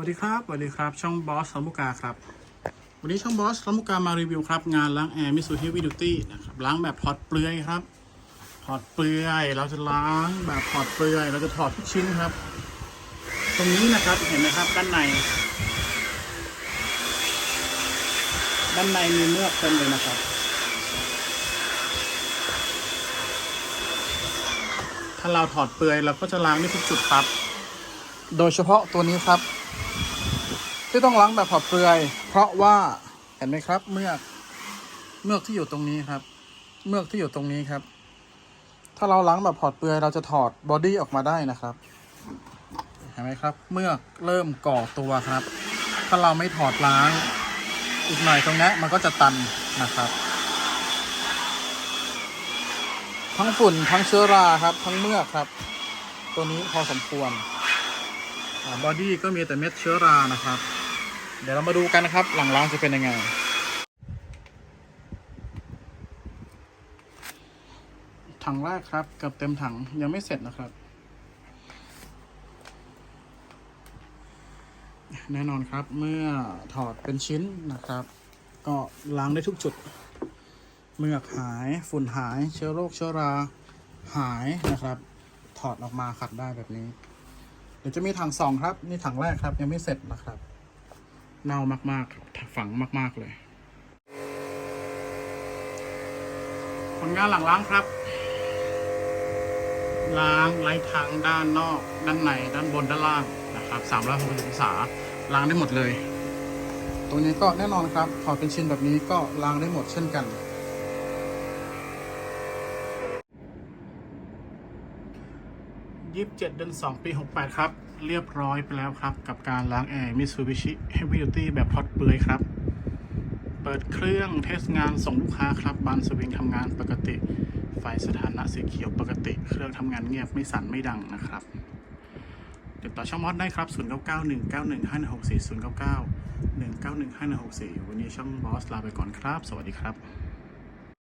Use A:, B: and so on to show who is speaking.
A: วัสดีครับสวัสดีครับ ช่องบอสลำลูกาครับ วันนี้ช่องบอสลำลูกามารีวิวครับ งานล้างแอร์มิสูเฮฟวี่ดิวตี้นะครับล้างแบบถอดเปลือยครับ ถอดเปลือยเราจะล้างแบบถอดเปลือย เราจะถอดทุกชิ้นครับ ตรงนี้นะครับเห็นไหมครับด้านใน ด้านในมีเมือกเต็มเลยนะครับ ถ้าเราถอดเปลือยเราก็จะล้างได้ทุกจุดครับ โดยเฉพาะตัวนี้ครับ ที่ต้องล้างแบบถอดเปลือย เพราะว่าเห็นไหมครับ เมือกเมือกที่อยู่ตรงนี้ครับ เมือกที่อยู่ตรงนี้ครับ ถ้าเราล้างแบบถอดเปลือยเราจะถอดบอดี้ออกมาได้นะครับ เห็นไหมครับ เมือกเริ่มก่อตัวครับ ถ้าเราไม่ถอดล้าง อีกหน่อยตรงนี้มันก็จะตันนะครับ ทั้งฝุ่นทั้งเชื้อราครับ ทั้งเมือกครับ ตัวนี้พอสมควรบอดี้ก็มีแต่เม็ดเชื้อรานะครับ เดี๋ยวเรามาดูกันนะครับ หลังล้างจะเป็นยังไง ถังแรกครับเกือบเต็มถังยังไม่เสร็จนะครับ แน่นอนครับเมื่อถอดเป็นชิ้นนะครับ ก็ล้างได้ทุกจุด เมือกหายฝุ่นหายเชื้อโรคเชื้อราหายนะครับ ถอดออกมาขัดได้แบบนี้ เดี๋ยวจะมีถังสองครับ นี่ถังแรกครับยังไม่เสร็จนะครับ เน่ามากๆ ฝังมาก ๆ เลย ผลงานหลังล้างครับ ล้างไร้ทั้งด้านนอก ด้านใน ด้านบน ด้านล่างนะครับ360องศา ล้างได้หมดเลย ตรงนี้ก็แน่นอนครับ พอเป็นชิ้นแบบนี้ก็ล้างได้หมดเช่นกัน ยี่สิบเจ็ดเดือนสองปีหกแปดครับ เรียบร้อยไปแล้วครับ กับการล้างแอร์ Mitsubishi Heavy Duty แบบพอดเปลือยครับ เปิดเครื่องเทสงานส่งลูกค้าครับบานสวิงทำงานปกติ ไฟสถานะสีเขียวปกติ เครื่องทำงานเงียบไม่สั่นไม่ดังนะครับ ติดต่อช่องมอดได้ครับ 0 9 9 1 9 1 5 6 4 0 9 9 1 9 1 5 6 4 วันนี้ช่องบอสลาไปก่อนครับ สวัสดีครับ